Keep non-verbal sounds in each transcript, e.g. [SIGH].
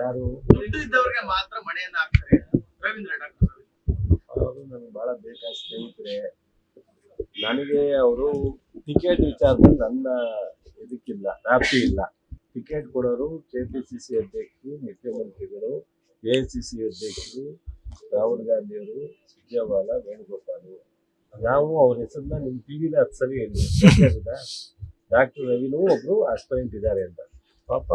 ಯಾರು? ದುಡ್ಡು ಇದ್ದವ್ರಿಗೆ ಮಾತ್ರ ಮನೆಯನ್ನ ಹಾಕ್ತಾರೆ. ರವೀಂದ್ರ ಡಾಕ್ಟರ್ ಅವರು ನನಗೆ ಬಹಳ ಬೇಕಾದ ಸ್ನೇಹಿತರೆ. ನನಗೆ ಅವರು ಟಿಕೆಟ್ ವಿಚಾರದಲ್ಲಿ ನನ್ನ ಇದಕ್ಕಿಲ್ಲ ವ್ಯಾಪ್ತಿ ಇಲ್ಲ. ಟಿಕೆಟ್ ಕೊಡೋರು ಕೆ ಪಿ ಸಿ ಸಿ ಅಧ್ಯಕ್ಷರು ಮುಖ್ಯಮಂತ್ರಿಗಳು ಎ ಸಿ ಸಿ ಅಧ್ಯಕ್ಷರು ರಾಹುಲ್ ಗಾಂಧಿಯವರು ಸುರ್ಜೇವಾಲ ವೇಣುಗೋಪಾಲ್. ನಾವು ಅವ್ರ ಹೆಸರನ್ನ ನಿಮ್ಮ ಟಿವಿಲಿ ಹತ್ತು ಸರಿ [LAUGHS] ಡಾಕ್ಟರ್ ರವಿನೂ ಒಬ್ರು ಆಸ್ಪರೆಂಟ್ ಇದ್ದಾರೆ ಅಂತ. ಪಾಪ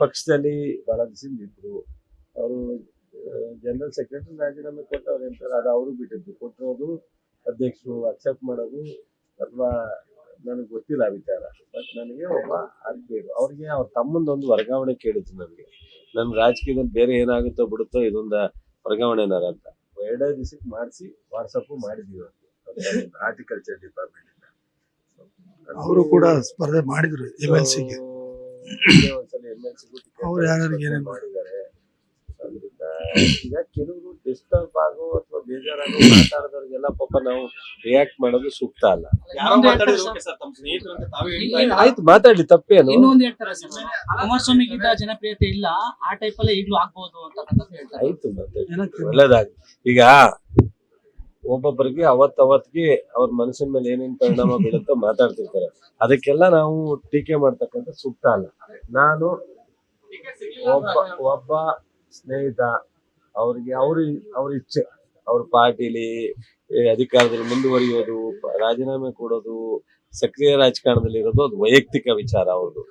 ಪಕ್ಷದಲ್ಲಿ ಬಹಳ ದಿವಸದಿಂದ ಇದ್ರು ಅವರು ಜನರಲ್ ಸೆಕ್ರೆಟರಿ ರಾಜೀನಾಮೆ ಕೊಟ್ಟವ್ರು ಅಂತಾರೆ ಅದು ಅವರು ಬಿಟ್ಟಿದ್ದು. ಕೊಟ್ಟಿರೋದು ಅಧ್ಯಕ್ಷರು ಅಕ್ಸೆಪ್ಟ್ ಮಾಡೋದು ಅಥವಾ ನನಗೆ ಗೊತ್ತಿಲ್ಲ ಆ ವಿಚಾರ. ಬಟ್ ನನಗೆ ಒಬ್ಬ ಆಗ್ಬೇಕು ಅವ್ರಿಗೆ ಅವ್ರ ತಮ್ಮಂದೊಂದು ವರ್ಗಾವಣೆ ಕೇಳಿತ್ತು ನನಗೆ. ನನ್ನ ರಾಜಕೀಯದಲ್ಲಿ ಬೇರೆ ಏನಾಗುತ್ತೋ ಬಿಡುತ್ತೋ ಇದೊಂದು ವರ್ಗಾವಣೆನಾರ ಅಂತ. ಎರಡೇ ದಿವಸಕ್ಕೆ ಮಾಡಿಸಿ ವಾಟ್ಸಪ್ಪು ಮಾಡಿದೀವಿ ಹಾರ್ಟಿಕಲ್ಚರ್ ಡಿಪಾರ್ಟ್ಮೆಂಟ್ ಅವರು ಕೂಡ ಸ್ಪರ್ಧೆ ಮಾಡಿದ್ರು ಎಂ ಎಲ್ ಸಿಗೆ ಅವ್ರು ಯಾರ್ಯಾರಿಗೆ ಏನೇನು ಮಾಡಿದ್ದಾರೆ. ಅದ್ರಿಂದ ಈಗ ಕೆಲವರು ಡಿಸ್ಟರ್ಬ್ ಆಗೋ ಅಥವಾ ಬೇಜಾರಾಗೋ ಮಾತಾಡದವ್ರಿಗೆಲ್ಲ ಪಾಪ ನಾವು ರಿಯಾಕ್ಟ್ ಮಾಡೋದು ಸೂಕ್ತ ಅಲ್ಲ. ಯಾರೋ ಮಾತಾಡಿದ್ರು ಸರ್ ತಮ್ಮ ಸ್ನೇಹಿತರು ತಾವೇ ಹೇಳ್ತಾ ಇದ್ದೀರಾ. ಆಯ್ತು ಮಾತಾಡ್ಲಿ ತಪ್ಪೇನು? ಇನ್ನೊಂದು ಹೇಳ್ತಾರೆ ಸರ್ ಕುಮಾರಸ್ವಾಮಿಗಿದ್ದ ಜನಪ್ರಿಯತೆ ಇಲ್ಲ ಆ ಟೈಪ್ ಅಲ್ಲೇ ಈಗಲೂ ಆಗ್ಬಹುದು ಅಂತ ಹೇಳ್ತಾರೆ ಆಯ್ತು ಮತ್ತೆ. ಏನಕ್ಕೆ? ಒಳ್ಳೇದಾಗ್ಲಿ. ಈಗ ಒಬ್ಬೊಬ್ಬರಿಗೆ ಅವತ್ ಅವತ್ಗೆ ಅವ್ರ ಮನಸ್ಸಿನ ಮೇಲೆ ಏನೇನ್ ಪರಿಣಾಮ ಬೀಳುತ್ತೋ ಮಾತಾಡ್ತಿರ್ತಾರೆ. ಅದಕ್ಕೆಲ್ಲ ನಾವು ಟೀಕೆ ಮಾಡ್ತಕ್ಕಂಥ ಸೂಕ್ತ ಅಲ್ಲ. ನಾನು ಒಬ್ಬ ಒಬ್ಬ ಸ್ನೇಹಿತ ಅವ್ರಿಗೆ ಅವ್ರ ಅವ್ರ ಇಚ್ಛೆ ಅವ್ರ ಪಾರ್ಟಿಲಿ ಅಧಿಕಾರದಲ್ಲಿ ಮುಂದುವರಿಯೋದು ರಾಜೀನಾಮೆ ಕೊಡೋದು ಸಕ್ರಿಯ ರಾಜಕಾರಣದಲ್ಲಿ ಇರೋದು ಅದು ವೈಯಕ್ತಿಕ ವಿಚಾರ ಅವ್ರದ್ದು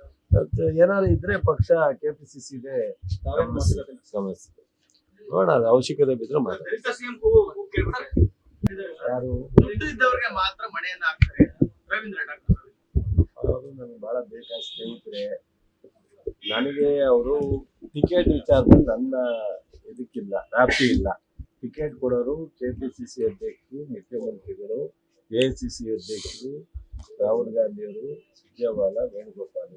ಏನಾದ್ರು ಇದ್ರೆ ಪಕ್ಷ ಕೆ ಪಿ ಸಿ ಸಿ ಇದೆ. ಸಮಸ್ಯೆ. ನೋಡೋಣ ಅವಶ್ಯಕತೆ ಬಿದ್ರೆ ಮಾತಾಡ ಯಾರು? ದುಡ್ಡು ಇದ್ದವ್ರಿಗೆ ಮಾತ್ರ ಮನೆಯನ್ನ ಹಾಕ್ತಾರೆ. ರವೀಂದ್ರ ಡಾಕ್ಟರ್ ಅವರು ನನಗೆ ಬಹಳ ಬೇಕಾದ ಸ್ನೇಹಿತರೆ. ನನಗೆ ಅವರು ಟಿಕೆಟ್ ವಿಚಾರದಲ್ಲಿ ನನ್ನ ಇದಕ್ಕಿಲ್ಲ ವ್ಯಾಪ್ತಿ ಇಲ್ಲ. ಟಿಕೆಟ್ ಕೊಡೋರು ಕೆ ಪಿ ಸಿ ಸಿ ಅಧ್ಯಕ್ಷರು ಮುಖ್ಯಮಂತ್ರಿಗಳು ಎ ಸಿ ಸಿ ಅಧ್ಯಕ್ಷರು ರಾಹುಲ್ ಗಾಂಧಿಯವರು ಸುರ್ಜೇವಾಲ ವೇಣುಗೋಪಾಲ್.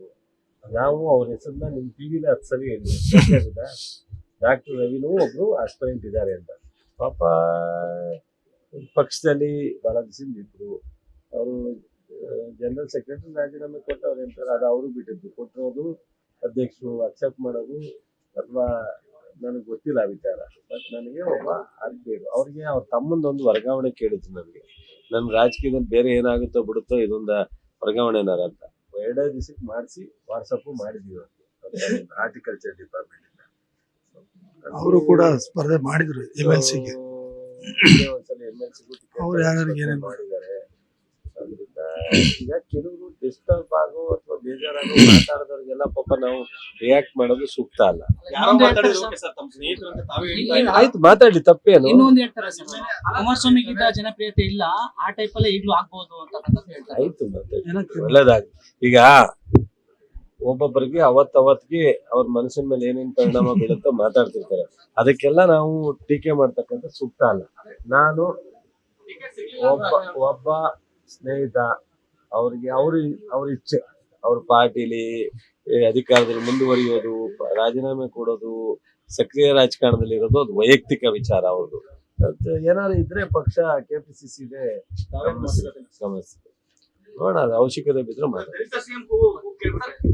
ನಾವು ಅವ್ರ ಹೆಸರನ್ನ ನಿಮ್ಮ ಟಿವಿಲಿ ಹತ್ತು ಸಲ ಹೇಳಿ [LAUGHS] ಡಾಕ್ಟರ್ ರವಿನೂ ಒಬ್ರು ಆಸ್ಪರೆಂಟ್ ಇದ್ದಾರೆ ಅಂತ. ಪಾಪ ಪಕ್ಷದಲ್ಲಿ ಬಹಳ ದಿವಸದಿಂದ ಇದ್ರು ಅವರು ಜನರಲ್ ಸೆಕ್ರೆಟರಿ ರಾಜೀನಾಮೆ ಕೊಟ್ಟವ್ರು ಎಂತಾರೆ ಅದು ಅವರು ಬಿಟ್ಟಿದ್ದು. ಕೊಟ್ಟಿರೋದು ಅಧ್ಯಕ್ಷರು ಅಕ್ಸೆಪ್ಟ್ ಮಾಡೋದು ಅಥವಾ ನನಗೆ ಗೊತ್ತಿಲ್ಲ ಆ ವಿಚಾರ. ಬಟ್ ನನಗೆ ಒಬ್ಬ ಆಗ್ಬೇಕು. ಅವ್ರಿಗೆ ಅವ್ರ ತಮ್ಮಂದೊಂದು ವರ್ಗಾವಣೆ ಕೇಳಿತ್ತು ನನಗೆ. ನನ್ನ ರಾಜಕೀಯದಲ್ಲಿ ಬೇರೆ ಏನಾಗುತ್ತೋ ಬಿಡುತ್ತೋ ಇದೊಂದು ವರ್ಗಾವಣೆನಾರ ಅಂತ. ಎರಡೇ ದಿವಸಕ್ಕೆ ಮಾಡಿಸಿ ವಾಟ್ಸಪ್ಪು ಮಾಡಿದೀವಿ ಅವ್ರಿಗೆ. ಹಾರ್ಟಿಕಲ್ಚರ್ ಡಿಪಾರ್ಟ್ಮೆಂಟ್ ಇಂದ. ಅವರು ಕೂಡ ಸ್ಪರ್ಧೆ ಮಾಡಿದ್ರು ಎಂ ಎಲ್ ಸಿಗೆ ಅವ್ರು ಯಾರ್ಯಾರಿಗೆ ಏನೇನು ಮಾಡಿದ್ದಾರೆ. ಅದ್ರಿಂದ ಈಗ ಕೆಲವರು ಡಿಸ್ಟರ್ಬ್ ಆಗೋ ಅಥವಾ ಬೇಜಾರಾಗೋ ಮಾತಾಡೋದವ್ರಿಗೆಲ್ಲ ಪಾಪ ನಾವು ರಿಯಾಕ್ಟ್ ಮಾಡೋದು ಸೂಕ್ತ ಅಲ್ಲ. ಯಾರೋ ಹೇಳ್ತಾ. ಆಯ್ತು ಮಾತಾಡಿ ತಪ್ಪೇನು? ಇನ್ನೊಂದು ಹೇಳ್ತಾರೆ ಸರ್. ಕುಮಾರಸ್ವಾಮಿಗಿದ್ದ ಜನಪ್ರಿಯತೆ ಇಲ್ಲ ಆ ಟೈಪ್ ಅಲ್ಲೇ ಈಗಲೂ ಆಗ್ಬಹುದು ಅಂತ ಹೇಳ್ತಾರೆ. ಆಯ್ತು ಮತ್ತೆ ಒಳ್ಳೇದಾಗ್ಲಿ. ಈಗ ಒಬ್ಬೊಬ್ಬರಿಗೆ ಅವತ್ ಅವತ್ಗೆ ಅವ್ರ ಮನಸ್ಸಿನ ಮೇಲೆ ಏನೇನ್ ಪರಿಣಾಮ ಬೀಳುತ್ತೋ ಮಾತಾಡ್ತಿರ್ತಾರೆ. ಅದಕ್ಕೆಲ್ಲ ನಾವು ಟೀಕೆ ಮಾಡ್ತಕ್ಕಂಥ ಸೂಕ್ತ ಅಲ್ಲ. ನಾನು ಒಬ್ಬ ಒಬ್ಬ ಸ್ನೇಹಿತ ಅವ್ರಿಗೆ ಅವ್ರ ಅವ್ರ ಇಚ್ಛೆ. ಅವ್ರ ಪಾರ್ಟಿಲಿ ಅಧಿಕಾರದಲ್ಲಿ ಮುಂದುವರಿಯೋದು ರಾಜೀನಾಮೆ ಕೊಡೋದು ಸಕ್ರಿಯ ರಾಜಕಾರಣದಲ್ಲಿ ಇರೋದು ಅದು ವೈಯಕ್ತಿಕ ವಿಚಾರ ಅವ್ರದ್ದು. ಏನಾದ್ರು ಇದ್ರೆ ಪಕ್ಷ ಕೆ ಪಿ ಸಿ ಸಿ ಇದೆ. ಸಮಸ್ಯೆ. ನೋಡೋಣ ಅವಶ್ಯಕತೆ ಬಿದ್ರೆ ಮಾತಾಡ